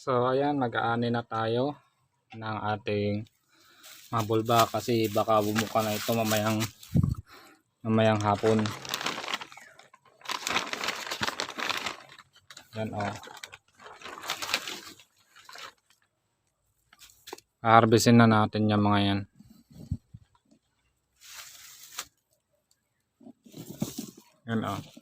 So ayan, mag-aani na tayo ng ating mabulba kasi baka bumuka na ito mamayang mamayang hapon. Yan o. Oh. Harvestin na natin yung mga yan. Yan. Oh.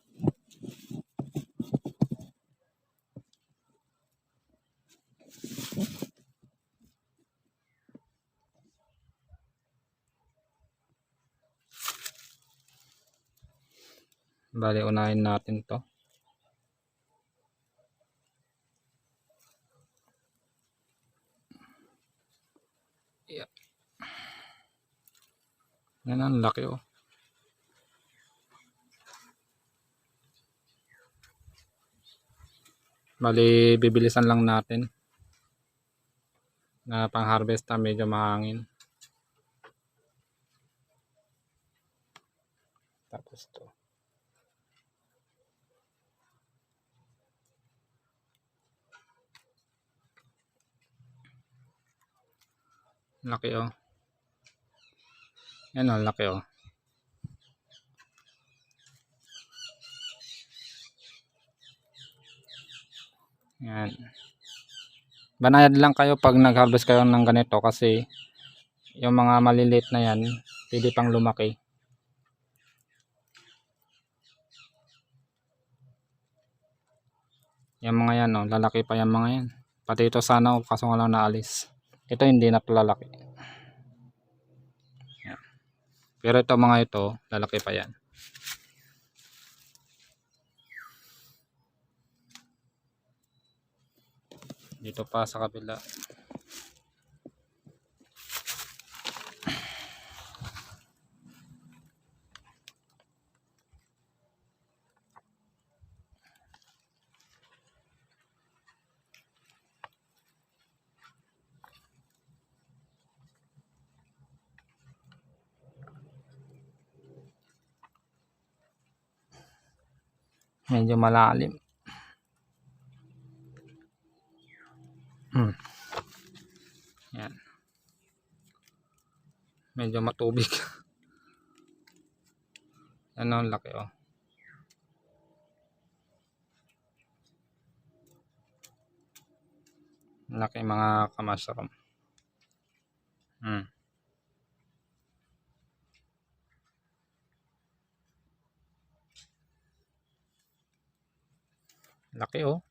Bali, unahin natin to. Yeah. Yan ang laki oh. Bali, bibilisan lang natin. Na pang harvest na medyo mahangin. Tapos to. Laki oh. Yan oh, laki oh. Yan. Banayad lang kayo pag nag-harvest kayo ng ganito kasi yung mga maliliit na yan, pwede pang lumaki. Yung mga yan, oh, lalaki pa yung mga yan. Pati ito sana, oh, kaso nga lang naalis. Ito hindi na lalaki. Yan. Pero ito mga ito, lalaki pa yan. Dito pa sa kabila. Medyo malalim. Hmm. Yan. Medyo matubig. Ano ang laki oh. Laki mga kamushroom. Hmm. Laki oh.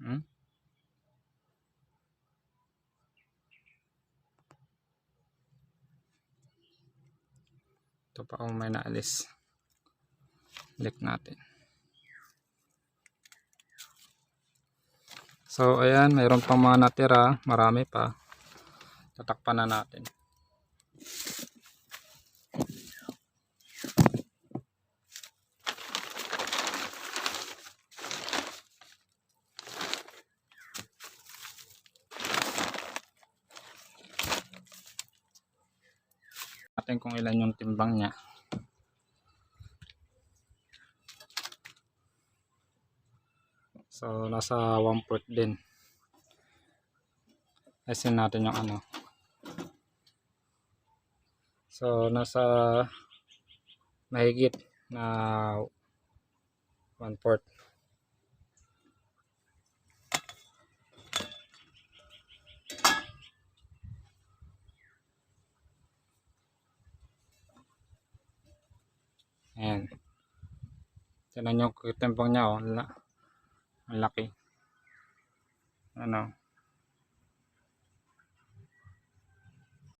Hmm. Ito pa kung may naalis. Balik natin. So, ayan, mayroon pang mga natira. Marami pa. Tatakpan na natin. Natin kung ilan yung timbang niya. So, nasa 1 foot din. Asin natin yung ano. So, nasa mahigit na 1 fourth. Ayan. Tignan nyo yung timbang niya, oh. Ang laki. Ano.